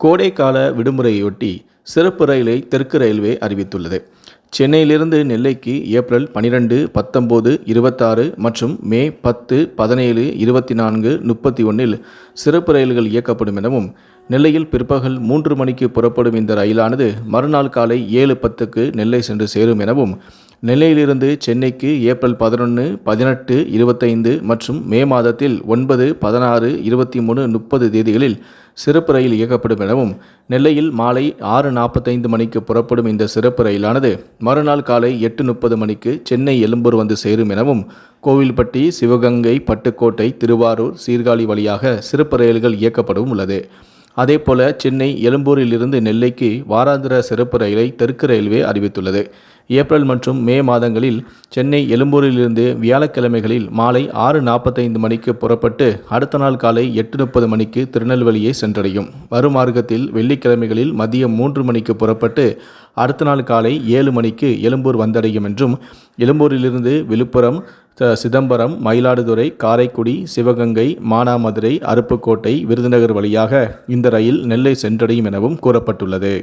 கோடைக்கால விடுமுறையொட்டி சிறப்பு ரயிலை தெற்கு ரயில்வே அறிவித்துள்ளது. சென்னையிலிருந்து நெல்லைக்கு ஏப்ரல் பனிரெண்டு பத்தொம்போது இருபத்தாறு மற்றும் மே பத்து பதினேழு இருபத்தி நான்கு முப்பத்தி ஒன்றில் சிறப்பு ரயில்கள் இயக்கப்படும் எனவும் நெல்லையில் பிற்பகல் மூன்று மணிக்கு புறப்படும் இந்த ரயிலானது மறுநாள் காலை ஏழு பத்துக்கு நெல்லை சென்று சேரும் எனவும் நெல்லையிலிருந்து சென்னைக்கு ஏப்ரல் பதினொன்று பதினெட்டு இருபத்தைந்து மற்றும் மே மாதத்தில் ஒன்பது பதினாறு இருபத்தி மூணு முப்பது தேதிகளில் சிறப்பு ரயில் இயக்கப்படும் எனவும் நெல்லையில் மாலை ஆறு நாற்பத்தைந்து மணிக்கு புறப்படும் இந்த சிறப்பு ரயிலானது மறுநாள் காலை எட்டு முப்பது மணிக்கு சென்னை எழும்பூர் வந்து சேரும் எனவும் கோவில்பட்டி சிவகங்கை பட்டுக்கோட்டை திருவாரூர் சீர்காழி வழியாக சிறப்பு ரயில்கள் இயக்கப்படும் உள்ளது. அதேபோல சென்னை எழும்பூரிலிருந்து நெல்லைக்கு வாராந்திர சிறப்பு ரயிலை தெற்கு ரயில்வே அறிவித்துள்ளது. ஏப்ரல் மற்றும் மே மாதங்களில் சென்னை எழும்பூரிலிருந்து வியாழக்கிழமைகளில் மாலை ஆறு நாற்பத்தைந்து மணிக்கு புறப்பட்டு அடுத்த நாள் காலை எட்டு முப்பது மணிக்கு திருநெல்வேலியை சென்றடையும். மறுமார்க்கத்தில் வெள்ளிக்கிழமைகளில் மதியம் மூன்று மணிக்கு புறப்பட்டு அடுத்த நாள் காலை ஏழு மணிக்கு எழும்பூர் வந்தடையும் என்றும் எழும்பூரிலிருந்து விழுப்புரம் சிதம்பரம் மயிலாடுதுறை காரைக்குடி சிவகங்கை மானாமதுரை அருப்புக்கோட்டை விருதுநகர் வழியாக இந்த ரயில் நெல்லை சென்றடையும் எனவும் கூறப்பட்டுள்ளது.